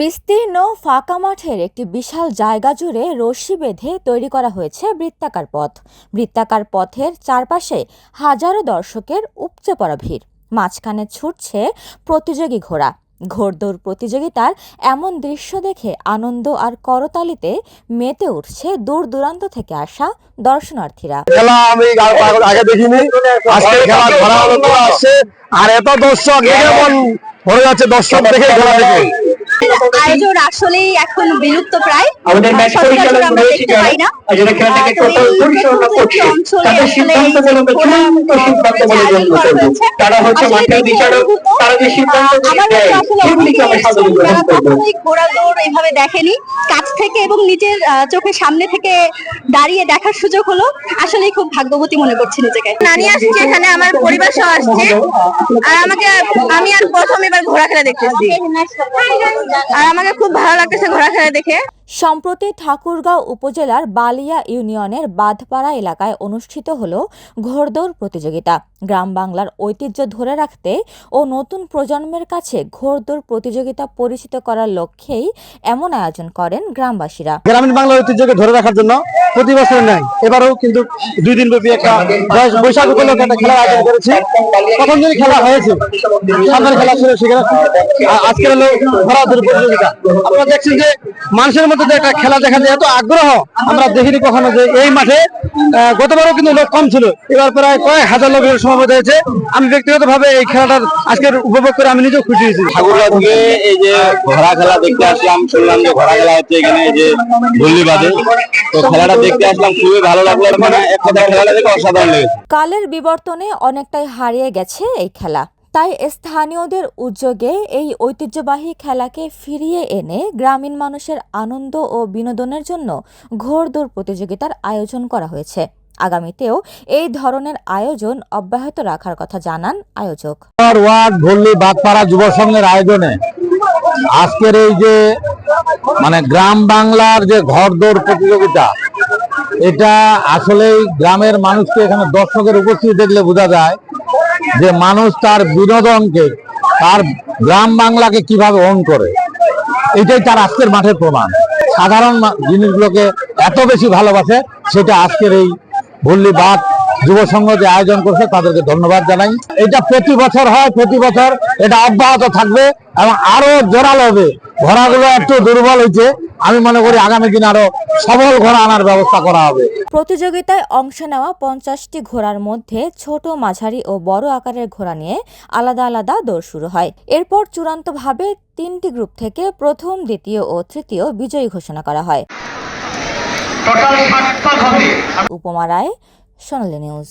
বিস্তীর্ণ ফাঁকা মাঠের একটি বিশাল জায়গা জুড়ে রশি বেঁধে তৈরি করা হয়েছে বৃত্তাকার পথ। বৃত্তাকার পথের চারপাশে হাজারো দর্শকের উপচে পড়া ভিড়। মাঝখানে ছুটছে প্রতিযোগী ঘোড়া। ঘোড়দৌড় প্রতিযোগিতার এমন দৃশ্য দেখে আনন্দ আর করতালিতে মেতে উঠছে দূর দূরান্ত থেকে আসা দর্শনার্থীরা। খেলা আমি আগে দেখিনি। আজকে খেলা ধরা আসছে। আর এত দর্শক মন যাচ্ছে দর্শক দেখে খেলা দেখে আয়োজন আসলেই এখন বিলুপ্ত প্রায়। আমাদের ম্যাচ পরিচালক রয়েছে যারা। খেলাটাকে টোটাল পরিচালনা করছে। তাদের সিদ্ধান্ত মূলত চূড়ান্ত সিদ্ধান্ত বলে গণ্য করবে তারা হচ্ছে মাঠের বিচারক তারা যে সিদ্ধান্ত দেয় আসলে সেগুলিকে আমরা গ্রহণ করব দেখেনি কাছ থেকে এবং নিজের চোখের সামনে থেকে দাঁড়িয়ে দেখার সুযোগ হলো আসলেই খুব ভাগ্যবতী মনে করছি নিজেকে। নানি আসছে এখানে আমার পরিবার সহ আসছে। আর আমাকে আমি আর প্রথম এবার ঘোড়া খেলা দেখতেছি। আর আমাকে খুব ভালো লাগতেছে ঘোরাফেরা দেখে। সম্প্রতি ঠাকুরগাঁও উপজেলার বালিয়া ইউনিয়নের বাঁধপাড়া এলাকায় অনুষ্ঠিত হল ঘোড়দৌড় প্রতিযোগিতা। গ্রাম বাংলার ঐতিহ্য ধরে রাখতে ও নতুন প্রজন্মের কাছে ঘোড়দৌড় প্রতিযোগিতা পরিচিত করার লক্ষ্যেই এমন আয়োজন করেন গ্রামবাসীরা। গ্রামীণ বাংলার ঐতিহ্যকে ধরে রাখার জন্য প্রতি বছর নেয়। এবারেও কিন্তু দুই দিন ব্যাপী একটা বৈশাখ উপলক্ষে একটা খেলার আয়োজন করেছে। প্রথম দিন খেলা হয়েছে, সামনের খেলা ছিল সেখানে আজকে হলো ধরাধরি প্রতিযোগিতা। আপনারা দেখছেন যে মানুষের মধ্যে যে একটা খেলা দেখা যায় এত আগ্রহ আমরা দেখিনি কখনো যে এই মাঠে গতবারও কিন্তু লোক কম ছিল। এবার প্রায় কয়েক হাজার লোকের সমাবেত হয়েছে। আমি ব্যক্তিগত ভাবে এই খেলাটার আজকের উপভোগ করে আমি নিজেও খুশি হয়েছি। থেকে এই যে ঘোড়া খেলা দেখতে আসলাম শুনলাম যে ঘোড়া খেলা হচ্ছে এখানে যে ধুল্লি বাদে তো খেলাটা দেখতে আসলাম খুবই ভালো লাগল মানে এক কথা খেলাটা দেখে অসাধারণ লেগেছে। কালের বিবর্তনে অনেকটাই হারিয়ে গেছে এই খেলা। তাই স্থানীয়দের উদ্যোগে এই ঐতিহ্যবাহী খেলাকে ফিরিয়ে এনে গ্রামীণ মানুষের আনন্দ ও বিনোদনের জন্য ঘোড়দৌড় প্রতিযোগিতার আয়োজন করা হয়েছে। আগামীতেও এই ধরনের আয়োজন অব্যাহত রাখার কথা জানান আয়োজক। যুব সংঘের আয়োজনে আজকের এই যে মানে গ্রাম বাংলার যে ঘরদৌড় প্রতিযোগিতা, এটা আসলেই গ্রামের মানুষকে এখানে দর্শকের উপস্থিতি দেখলে বোঝা যায়। যে মানুষ তার বিনোদনকে, তার গ্রাম বাংলাকে কীভাবে অন করে? এটাই তার আজকের মাঠের প্রমাণ। সাধারণ জিনিসগুলোকে এত বেশি ভালোবাসে, সেটা আজকের এই ভল্লি বাদ যুব সংঘ যে আয়োজন করছে, তাদেরকে ধন্যবাদ জানাই। এটা প্রতি বছর হয়, প্রতি বছর এটা অব্যাহত থাকবে এবং আরও জোরালো হবে। ঘোড়াগুলো একটু দুর্বল হয়েছে আমি মনে করি আগামী দিন আরও সবল ঘোড়া আনার ব্যবস্থা করা হবে। প্রতিযোগিতায় অংশ নেওয়া পঞ্চাশটি ঘোড়ার মধ্যে ছোট মাঝারি ও বড় আকারের ঘোড়া নিয়ে আলাদা আলাদা দৌড় শুরু হয়। এরপর চূড়ান্তভাবে তিনটি গ্রুপ থেকে প্রথম দ্বিতীয় ও তৃতীয় বিজয়ী ঘোষণা করা হয়। উপমা রায় সোনালী নিউজ।